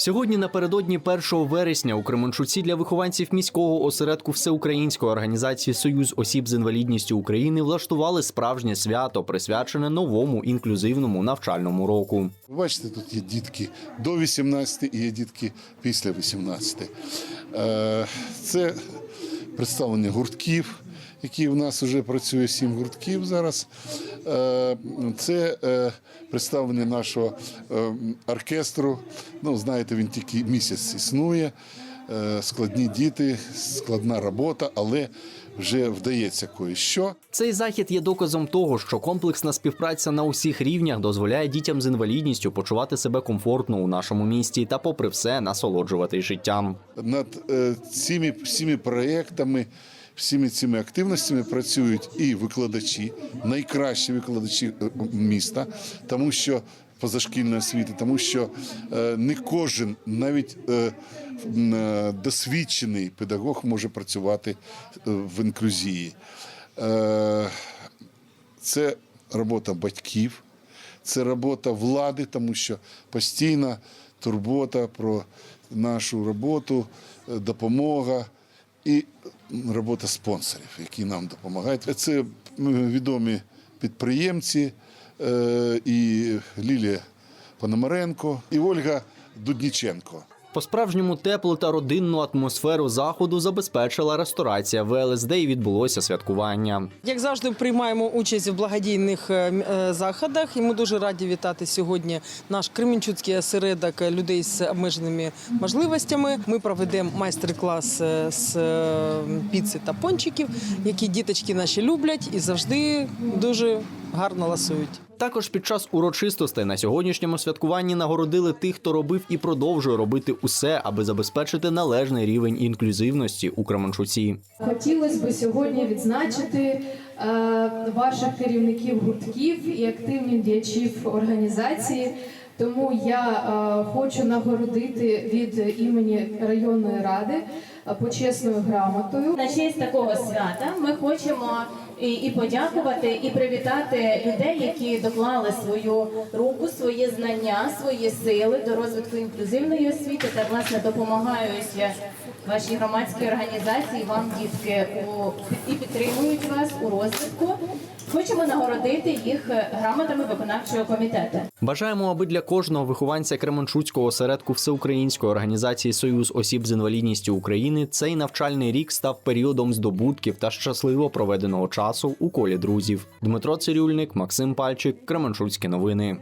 Сьогодні напередодні 1 вересня у Кременчуці для вихованців міського осередку Всеукраїнської організації Союз осіб з інвалідністю України влаштували справжнє свято, присвячене новому інклюзивному навчальному року. Ви бачите, тут є дітки до 18 і є дітки після 18. Е, Це представлення гуртків, які в нас вже працює сім гуртків зараз. Е, Це е, представлення нашого е, оркестру. Ну, знаєте, він тільки місяць існує. Складні діти, складна робота, але вже вдається кое-що. Цей захід є доказом того, що комплексна співпраця на усіх рівнях дозволяє дітям з інвалідністю почувати себе комфортно у нашому місті та, попри все, насолоджуватись життям. над е, цими всіми проєктами, всіми цими активностями працюють і викладачі, найкращі викладачі е, міста, тому що позашкільної освіти, тому що е, не кожен, навіть е, досвідчений педагог може працювати в інклюзії. Це робота батьків, це робота влади, тому що постійна турбота про нашу роботу, допомога і робота спонсорів, які нам допомагають. Це відомі підприємці е, і Лілія Пономаренко, і Ольга Дудніченко. По-справжньому теплу та родинну атмосферу заходу забезпечила ресторація ВЛСД і відбулося святкування. Як завжди, приймаємо участь в благодійних е, е, заходах, і ми дуже раді вітати сьогодні наш Кременчуцький осередок людей з обмеженими можливостями. Ми проведемо майстер-клас е, з е, піци та пончиків, які діточки наші люблять і завжди дуже гарно ласують. Також під час урочистостей на сьогоднішньому святкуванні нагородили тих, хто робив і продовжує робити усе, аби забезпечити належний рівень інклюзивності у Кременчуці. Хотілося б сьогодні відзначити е, ваших керівників гуртків і активних діячів організації. Тому я е, хочу нагородити від імені районної ради е, почесною грамотою. На честь такого свята ми хочемо і, і подякувати, і привітати людей, які доклали свою руку, свої знання, свої сили до розвитку інклюзивної освіти та власне допомагають вашій громадській організації, вам дітки у і підтримують вас у розвитку. Хочемо нагородити їх грамотами виконавчого комітету. Бажаємо, аби для кожного вихованця Кременчуцького осередку Всеукраїнської організації Союз осіб з інвалідністю України цей навчальний рік став періодом здобутків та щасливо проведеного часу у колі друзів. Дмитро Цирюльник, Максим Пальчик, Кременчуцькі новини.